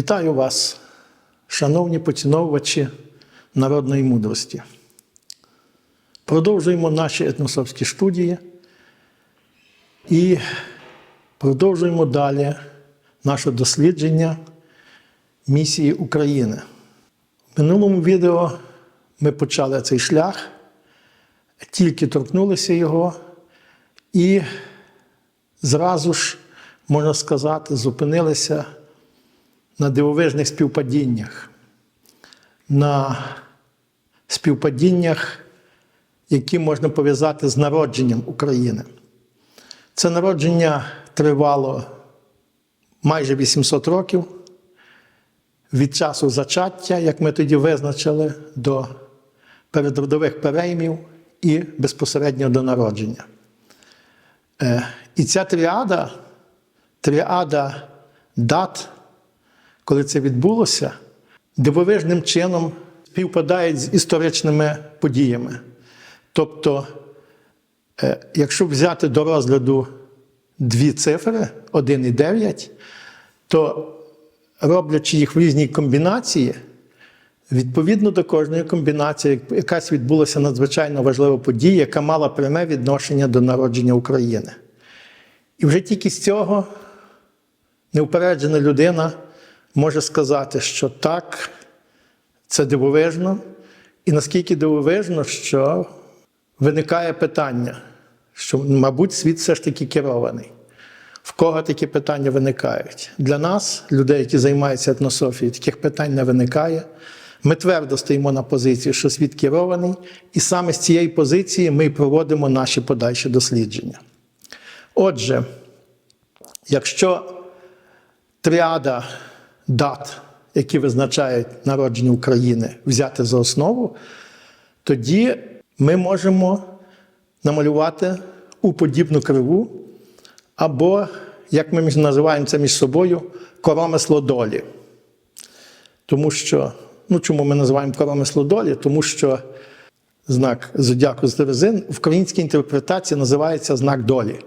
Вітаю вас, шановні поціновувачі народної мудрості. Продовжуємо наші етносовські студії і продовжуємо далі наше дослідження місії України. В минулому відео ми почали цей шлях, тільки торкнулися його, і зразу ж, можна сказати, зупинилися на дивовижних співпадіннях, на співпадіннях, які можна пов'язати з народженням України. Це народження тривало майже 800 років від часу зачаття, як ми тоді визначили, до передродових переймів і безпосередньо до народження. Е, І ця тріада, тріада дат, коли це відбулося, дивовижним чином співпадають з історичними подіями. Тобто, е, якщо взяти до розгляду дві цифри 1 і 9, то роблячи їх в різній комбінації, відповідно до кожної комбінації, якась відбулася надзвичайно важлива подія, яка мала пряме відношення до народження України. І вже тільки з цього неупереджена людина може сказати, що так, це дивовижно, і наскільки дивовижно, що виникає питання, що, мабуть, світ все ж таки керований. В кого такі питання виникають? Для нас, людей, які займаються етнософією, таких питань не виникає. Ми твердо стоїмо на позиції, що світ керований, і саме з цієї позиції ми проводимо наші подальші дослідження. Отже, якщо тріада дат, які визначають народження України, взяти за основу, тоді ми можемо намалювати уподібну криву, або, як ми називаємо це між собою, коромисло долі. Тому що, ну чому ми називаємо коромисло долі? Тому що знак зодіаку з Терезин в українській інтерпретації називається знак долі.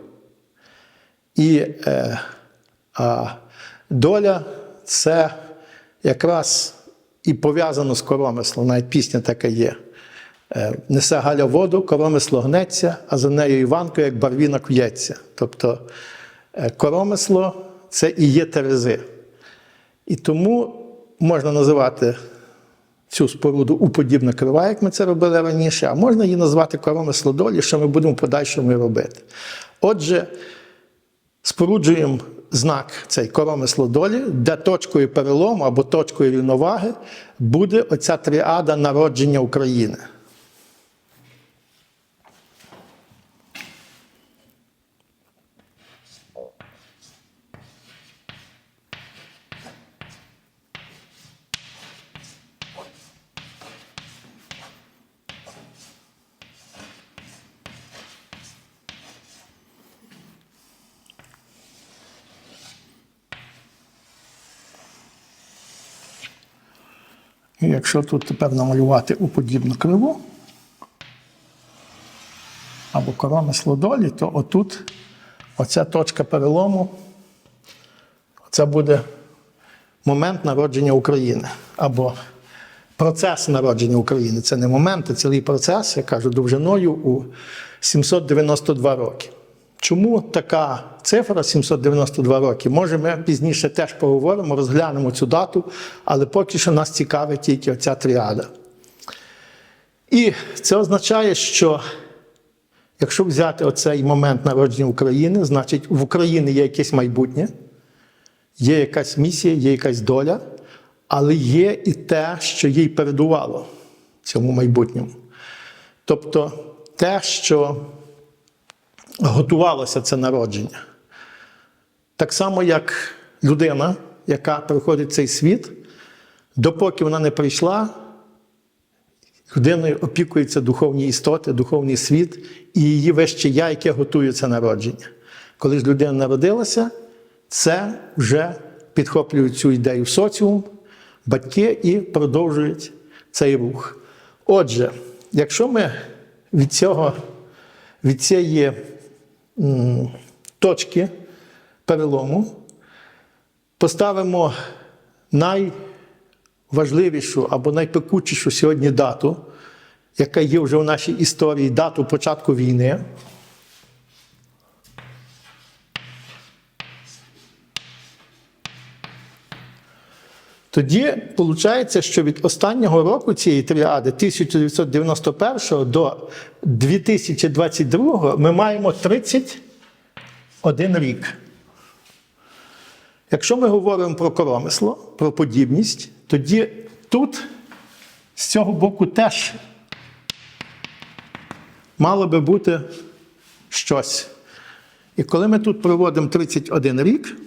І е, а, доля це якраз і пов'язано з коромислом, навіть пісня така є. Е, Несе Галя воду, коромисло гнеться, а за нею Іванко, як барвіна кується. Тобто е, коромисло це і є терези. І тому можна називати цю споруду уподібна крива, як ми це робили раніше, а можна її назвати коромисло долі, що ми будемо подальшому робити. Отже, споруджуємо знак цей коромисло долі, де точкою перелому або точкою рівноваги буде оця тріада народження України. Якщо тут тепер намалювати уподібну криву або коромисло долі, то отут оця точка перелому, це буде момент народження України. Або процес народження України. Це не момент, а цілий процес, я кажу, довжиною у 792 роки. Чому така цифра 792 роки? Може, ми пізніше теж поговоримо, розглянемо цю дату, але поки що нас цікавить тільки оця тріада. І це означає, що якщо взяти оцей момент народження України, значить в Україні є якесь майбутнє, є якась місія, є якась доля, але є і те, що їй передувало цьому майбутньому. Тобто те, що готувалося це народження. Так само, як людина, яка приходить в цей світ, допоки вона не прийшла, людиною опікуються духовні істоти, духовний світ і її вище я, яке готує це народження. Коли ж людина народилася, це вже підхоплює цю ідею в соціум, батьки і продовжують цей рух. Отже, якщо ми від цього, від цієї точки перелому поставимо найважливішу або найпекучішу сьогодні дату, яка є вже в нашій історії, дату початку війни. Тоді виходить, що від останнього року цієї тріади, 1991 до 2022, ми маємо 31 рік. Якщо ми говоримо про коромисло, про подібність, тоді тут з цього боку теж мало би бути щось. І коли ми тут проводимо 31 рік,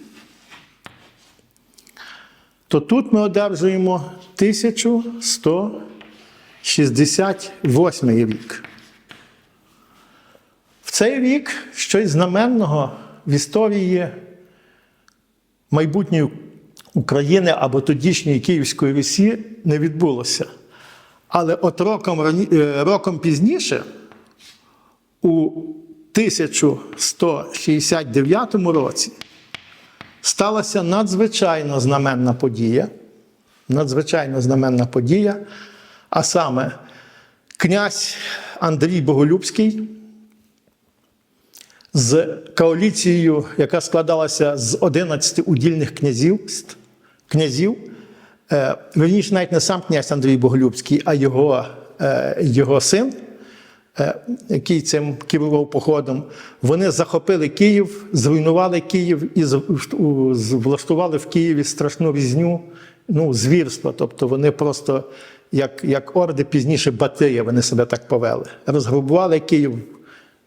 то тут ми одержуємо 1168 рік. В цей рік щось знаменного в історії майбутньої України або тодішньої Київської Русі не відбулося. Але от роком, е, роком пізніше, у 1169 році, сталася надзвичайно знаменна подія. Надзвичайно знаменна подія. А саме князь Андрій Боголюбський з коаліцією, яка складалася з 11 удільних князів, князів е, верніше, навіть не сам князь Андрій Боголюбський, а його, е, його син, який цим керував походом, вони захопили Київ, зруйнували Київ і влаштували в Києві страшну різню, ну, звірство. Тобто вони просто, як, як орди, пізніше Батия, вони себе так повели. Розграбували Київ,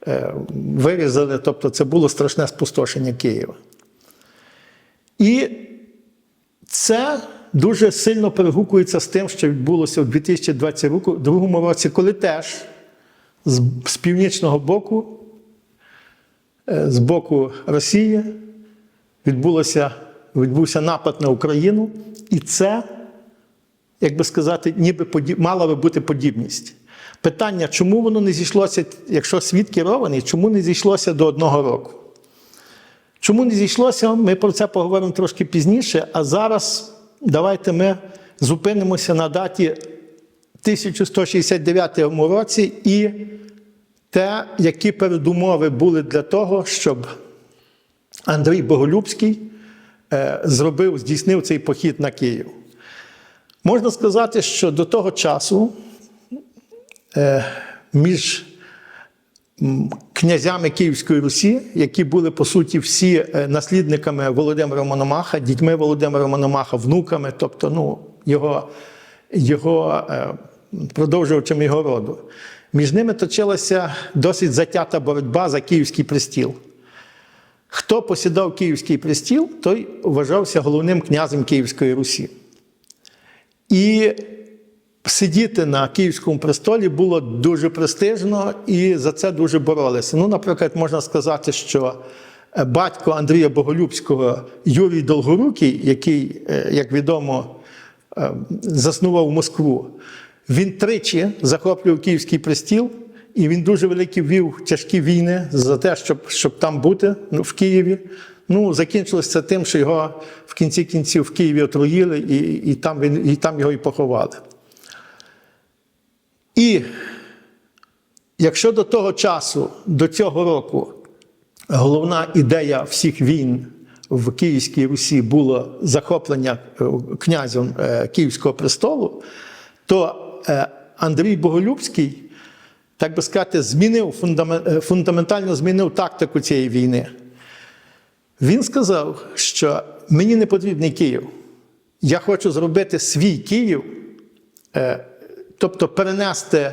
е, вирізали, тобто це було страшне спустошення Києва. І це дуже сильно перегукується з тим, що відбулося у 2022 році, коли теж з, північного боку, е, з боку Росії, відбулося, відбувся напад на Україну, і це, як би сказати, ніби поді- мала би бути подібність. Питання, чому воно не зійшлося, якщо світ керований, чому не зійшлося до одного року? Чому не зійшлося? Ми про це поговоримо трошки пізніше. А зараз давайте ми зупинимося на даті 1169 році і те, які передумови були для того, щоб Андрій Боголюбський е, зробив, здійснив цей похід на Київ. Можна сказати, що до того часу е, між князями Київської Русі, які були по суті всі е, наслідниками Володимира Мономаха, дітьми Володимира Мономаха, внуками, тобто ну, його, його продовжувачами його роду. Між ними точилася досить затята боротьба за київський престіл. Хто посідав київський престіл, той вважався головним князем Київської Русі. І сидіти на Київському престолі було дуже престижно і за це дуже боролися. Ну, наприклад, можна сказати, що е, батько Андрія Боголюбського Юрій Долгорукий, який, е, як відомо, е, заснував Москву, він тричі захоплював Київський престіл, і він дуже великі вів тяжкі війни за те, щоб, щоб там бути ну, в Києві. Ну, закінчилося це тим, що його в кінці кінців в Києві отруїли, і, і, там, він, і там його і поховали. І якщо до того часу, до цього року, головна ідея всіх війн в Київській Русі було захоплення е, князем е, Київського престолу, то Андрій Боголюбський, так би сказати, змінив е, фундаментально змінив тактику цієї війни. Він сказав, що мені не потрібний Київ. Я хочу зробити свій Київ, е, тобто перенести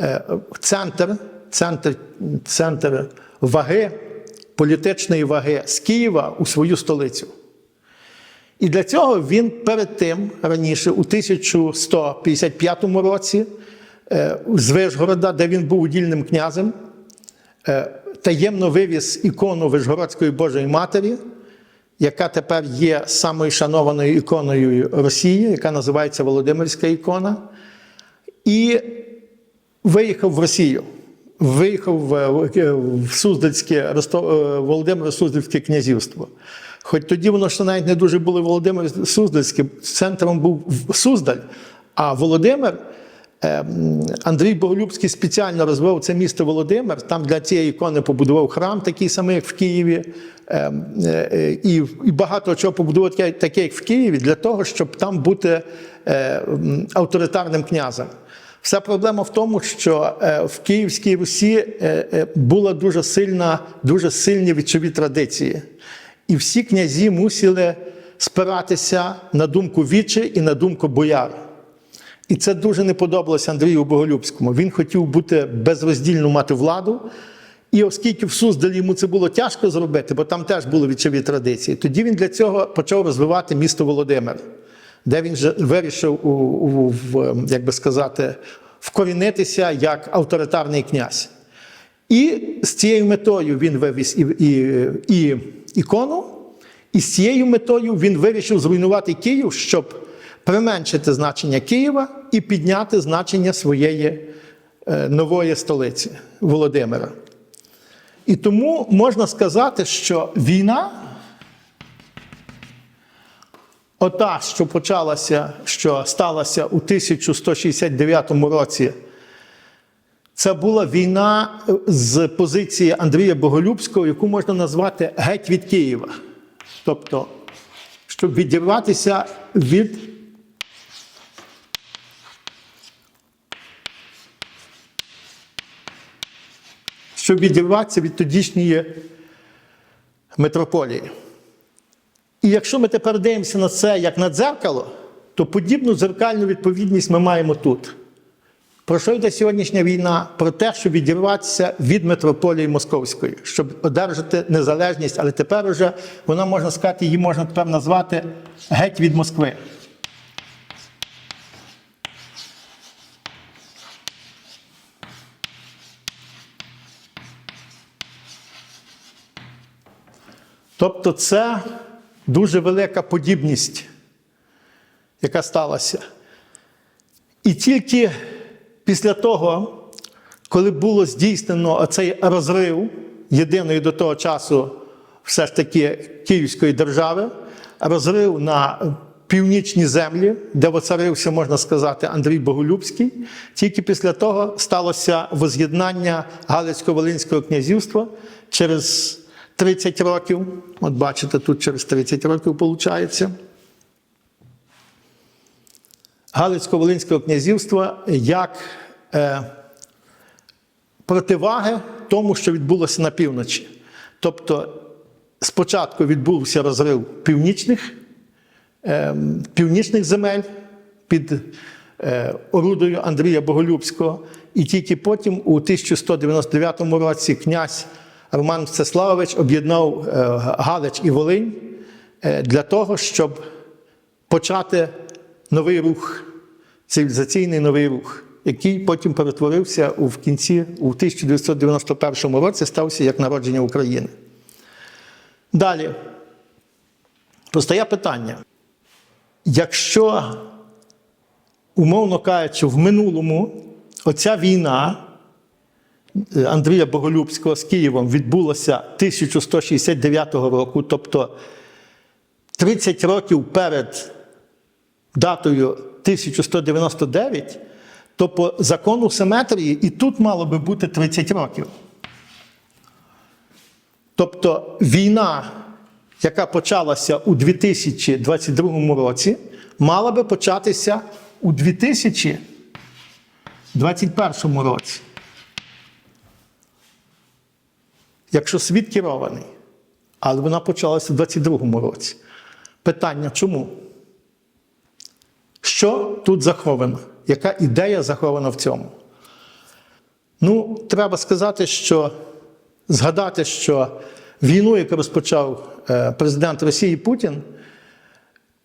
е, центр, центр, центр ваги, політичної ваги з Києва у свою столицю. І для цього він перед тим раніше, у 1155 році, е, з Вишгорода, де він був удільним князем, е, таємно вивіз ікону Вишгородської Божої Матері, яка тепер є самою шанованою іконою Росії, яка називається Володимирська ікона, і виїхав в Росію. Виїхав в Суздальське е, Володимиро Суздальське князівство. Хоч тоді воно ще навіть не дуже було Володимир Суздальським, центром був Суздаль, а Володимир. е, Андрій Боголюбський спеціально розвивав це місто Володимир. Там для цієї ікони побудував храм, такий самий, як в Києві, е, е, е, і, багато чого побудував таке, як в Києві, для того, щоб там бути е, авторитарним князем. Вся проблема в тому, що в Київській Русі була дуже сильна, дуже сильні вічові традиції. І всі князі мусили спиратися на думку вічі і на думку бояр. І це дуже не подобалося Андрію Боголюбському. Він хотів бути безроздільно мати владу. І оскільки в Суздалі йому це було тяжко зробити, бо там теж були вічові традиції, тоді він для цього почав розвивати місто Володимир, де він вирішив, у, у, в, як би сказати, вкорінитися як авторитарний князь. І з цією метою він вивіз і, і, і ікону, і з цією метою він вирішив зруйнувати Київ, щоб применшити значення Києва і підняти значення своєї е, нової столиці Володимира. І тому можна сказати, що війна, ота, що почалася, що сталася у 1169 році, це була війна з позиції Андрія Боголюбського, яку можна назвати геть від Києва. Тобто, щоб відірватися від щоб відірватися від тодішньої митрополії. І якщо ми тепер дивимося на це як на дзеркало, то подібну дзеркальну відповідність ми маємо тут. Про що йде сьогоднішня війна? Про те, щоб відірватися від митрополії Московської, щоб одержати незалежність, але тепер уже вона можна сказати, її можна тепер назвати геть від Москви. Тобто це дуже велика подібність, яка сталася. І тільки після того, коли було здійснено оцей розрив єдиної до того часу, все ж таки Київської держави, розрив на північні землі, де воцарився, можна сказати, Андрій Боголюбський, тільки після того сталося воз'єднання Галицько-Волинського князівства через 30 років. От бачите, тут через 30 років виходить. Галицько-Волинського князівства як е, противаги тому, що відбулося на півночі. Тобто, спочатку відбувся розрив північних, е, північних земель під е, орудою Андрія Боголюбського, і тільки потім, у 1199 році, князь Роман Мстиславович об'єднав е, Галич і Волинь е, для того, щоб почати новий рух, цивілізаційний новий рух, який потім перетворився у в кінці, у 1991 році, стався як народження України. Далі постає питання: якщо, умовно кажучи, в минулому оця війна е, Андрія Боголюбського з Києвом відбулася 1169 року, тобто 30 років перед датою 1199, то по закону симетрії і тут мало би бути 30 років. Тобто війна, яка почалася у 2022 році, мала би початися у 2021 році. Якщо світ керований, але вона почалася у 2022 році. Питання чому? Що тут заховано? Яка ідея захована в цьому? Ну, треба сказати, що згадати, що війну, яку розпочав е, президент Росії Путін,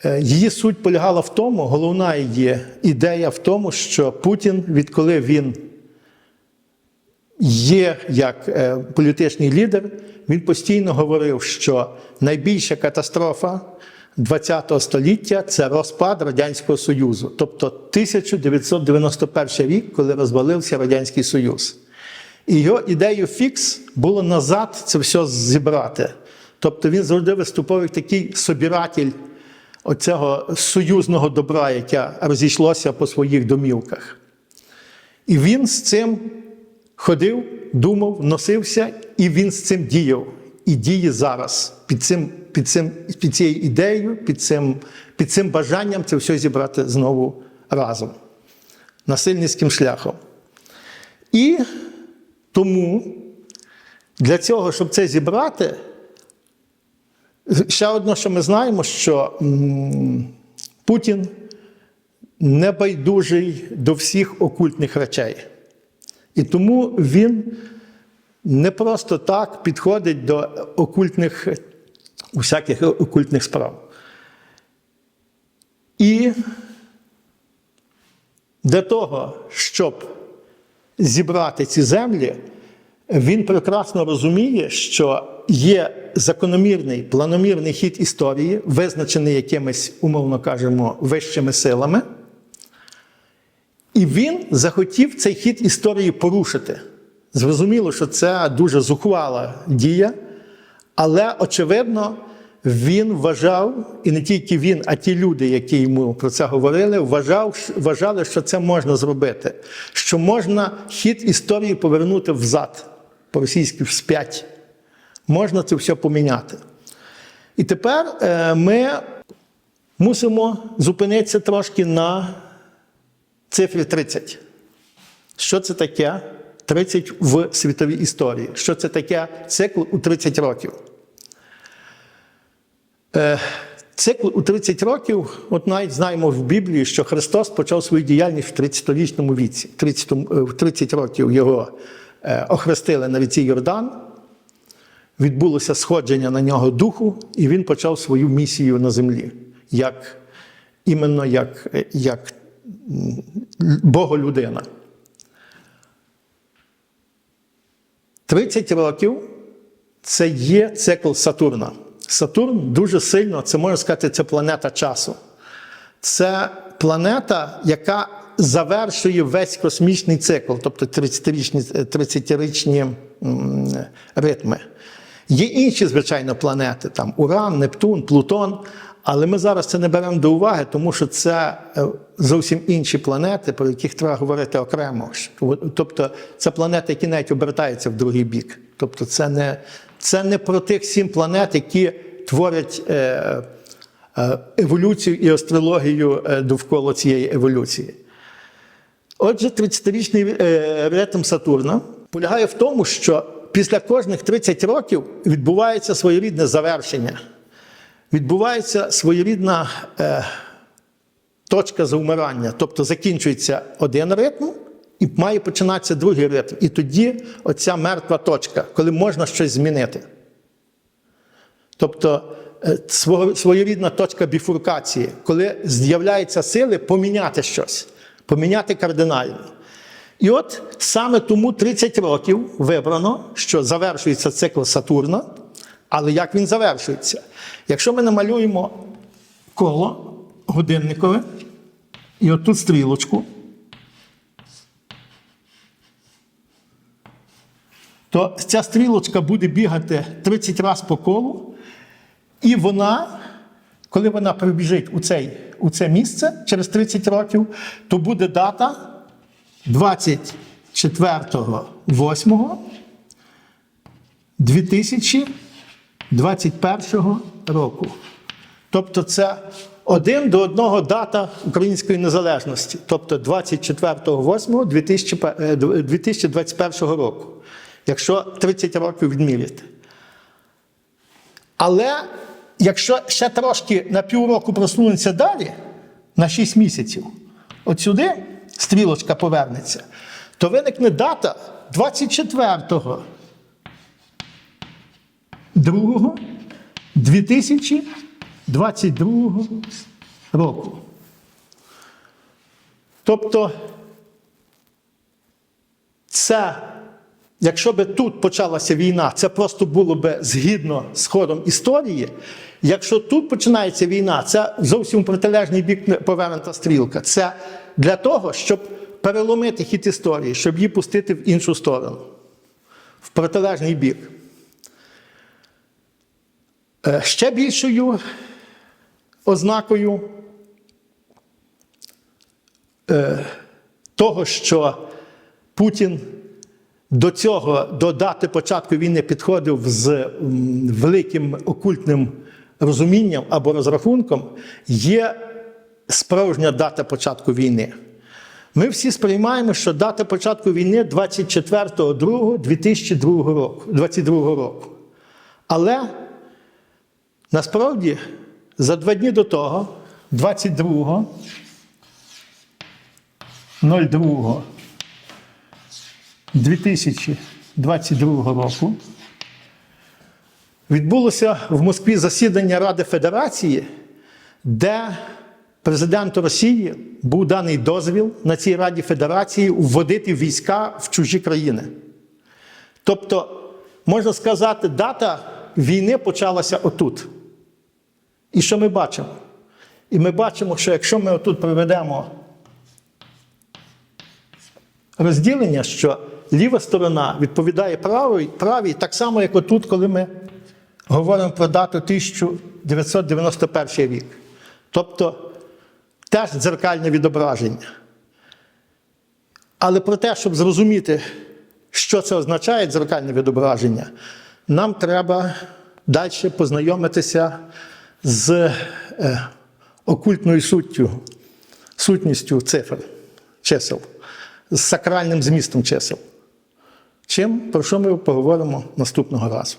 е, її суть полягала в тому, головна її ідея в тому, що Путін, відколи він є як е, політичний лідер, він постійно говорив, що найбільша катастрофа ХХ століття це розпад Радянського Союзу, тобто 1991 рік, коли розвалився Радянський Союз. І його ідею фікс було назад це все зібрати. Тобто він завжди виступав як такий собиратель оцього союзного добра, яке розійшлося по своїх домівках. І він з цим ходив, думав, носився, і він з цим діяв. І діє зараз під, цим, під, цим, під цією ідеєю, під цим, під цим бажанням це все зібрати знову разом, насильницьким шляхом. І тому для цього, щоб це зібрати, ще одне, що ми знаємо, що Путін небайдужий до всіх окультних речей. І тому він не просто так підходить до окультних, усяких окультних справ. І для того, щоб зібрати ці землі, він прекрасно розуміє, що є закономірний планомірний хід історії, визначений якимись, умовно кажемо, вищими силами. І він захотів цей хід історії порушити. Зрозуміло, що це дуже зухвала дія, але очевидно, він вважав, і не тільки він, а ті люди, які йому про це говорили, вважав, вважали, що це можна зробити, що можна хід історії повернути взад, по-російськи вспять. Можна це все поміняти. І тепер е, ми мусимо зупинитися трошки на цифрі 30. Що це таке 30 в світовій історії? Що це таке цикл у 30 років? Е, Цикл у 30 років, от навіть знаємо в Біблії, що Христос почав свою діяльність в 30-річному віці. 30, в 30 років його е, охрестили на ріці Йордан, відбулося сходження на нього духу, і він почав свою місію на землі, як, іменно як, як Боголюдина. 30 років це є цикл Сатурна. Сатурн дуже сильно, це можна сказати, це планета часу. Це планета, яка завершує весь космічний цикл, тобто 30-річні 30-річні ритми. Є інші, звичайно, планети, там Уран, Нептун, Плутон. Але ми зараз це не беремо до уваги, тому що це е, зовсім інші планети, про яких треба говорити окремо. Тобто це планети, які навіть обертаються в другий бік. Тобто, це не це не про тих сім планет, які творять е, е, еволюцію і астрологію довкола цієї еволюції. Отже, 30-річний е, ритм Сатурна полягає в тому, що після кожних 30 років відбувається своєрідне завершення відбувається своєрідна е, точка завмирання, тобто закінчується один ритм і має починатися другий ритм. І тоді оця мертва точка, коли можна щось змінити. Тобто е, своєрідна точка біфуркації, коли з'являються сили поміняти щось, поміняти кардинально. І от саме тому 30 років вибрано, що завершується цикл Сатурна. Але як він завершується? Якщо ми намалюємо коло годинникове і отут стрілочку, то ця стрілочка буде бігати 30 разів по колу, і вона, коли вона прибіжить у, цей, у це місце через 30 років, то буде дата 24.08 2000 21 року. Тобто це один до одного дата української незалежності, тобто 24.08.2021 року, якщо 30 років відміряти. Але якщо ще трошки на півроку просунеться далі, на 6 місяців, от сюди стрілочка повернеться, то виникне дата 24 2 2022 року. Тобто, це, якщо би тут почалася війна, це просто було би згідно з ходом історії. Якщо тут починається війна, це зовсім протилежний бік повернута стрілка. Це для того, щоб переломити хід історії, щоб її пустити в іншу сторону, в протилежний бік. Е, Ще більшою ознакою е, того, що Путін до цього, до дати початку війни підходив з великим окультним розумінням або розрахунком, є справжня дата початку війни. Ми всі сприймаємо, що дата початку війни 24.02.2022 року. 22 року. Але насправді за два дні до того, 22 02 2022 року, відбулося в Москві засідання Ради Федерації, де президенту Росії був даний дозвіл на цій Раді Федерації вводити війська в чужі країни. Тобто, можна сказати, дата війни почалася отут. І що ми бачимо? І ми бачимо, що якщо ми отут проведемо розділення, що ліва сторона відповідає правій, правій так само, як отут, коли ми говоримо про дату 1991 рік. Тобто теж дзеркальне відображення. Але про те, щоб зрозуміти, що це означає дзеркальне відображення, нам треба далі познайомитися з е, окультною суттю, сутністю цифр, чисел, з сакральним змістом чисел. Чим, про що ми поговоримо наступного разу.